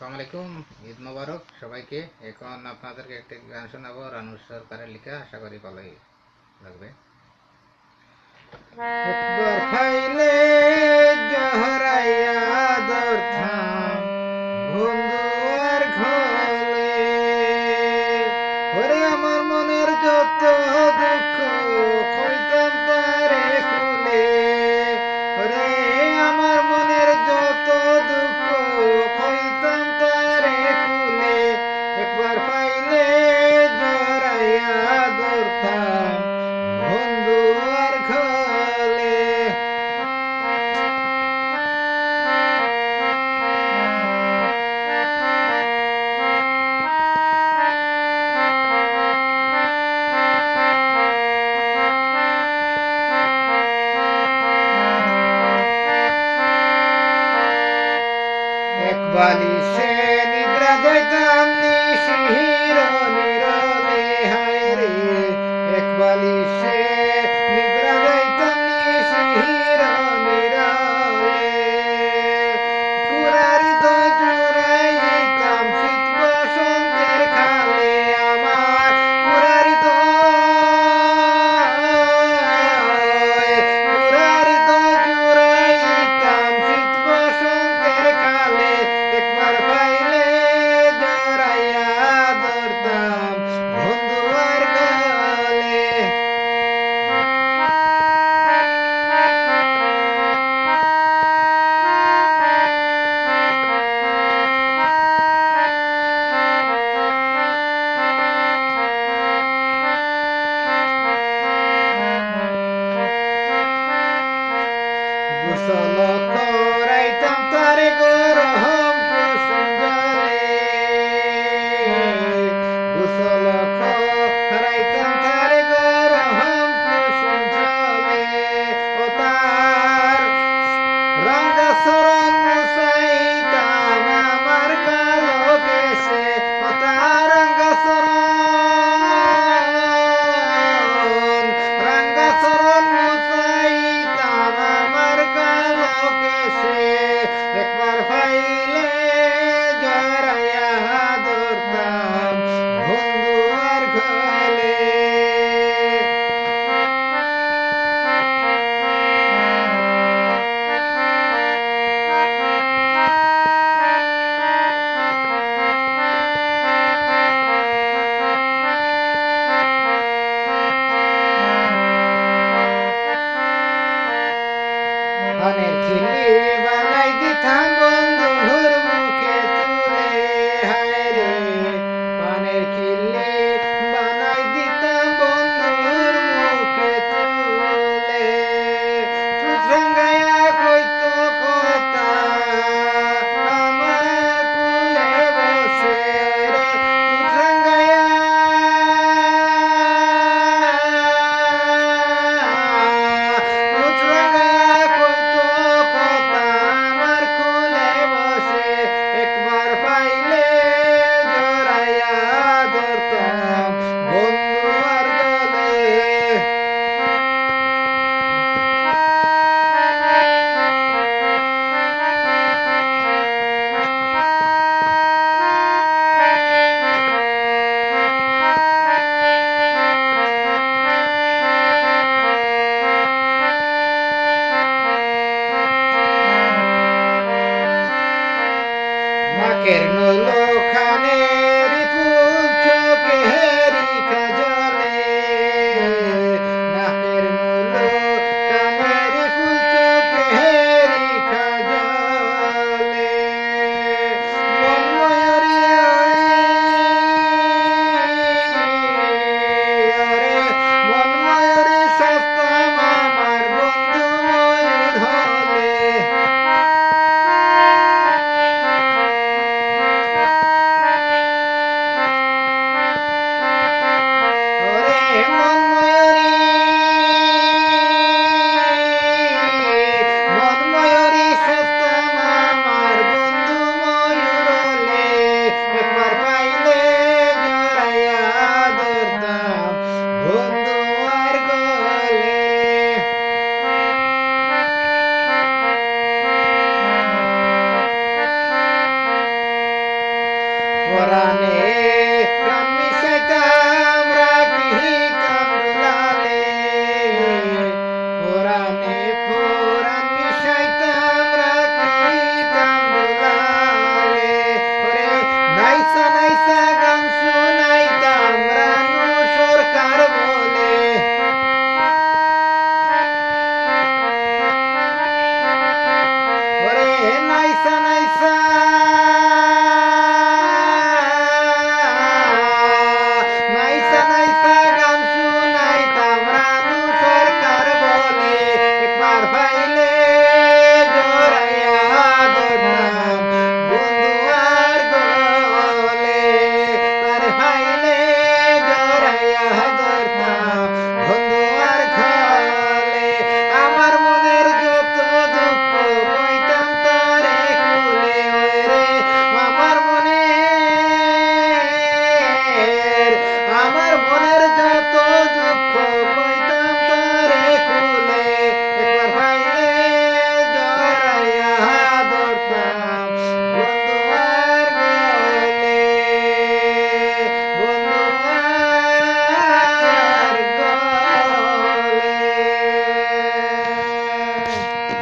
আসসালামু আলাইকুম ঈদ মোবারক সবাইকে। এখন আপনাদেরকে একটি গান শোনাবো রানু সরকারের লেখা আশা করি ভালোই লাগবে। হ্যাঁ। বালিশে নিদ্রা যাইতাম নিশিহী عند سرى কোরআনে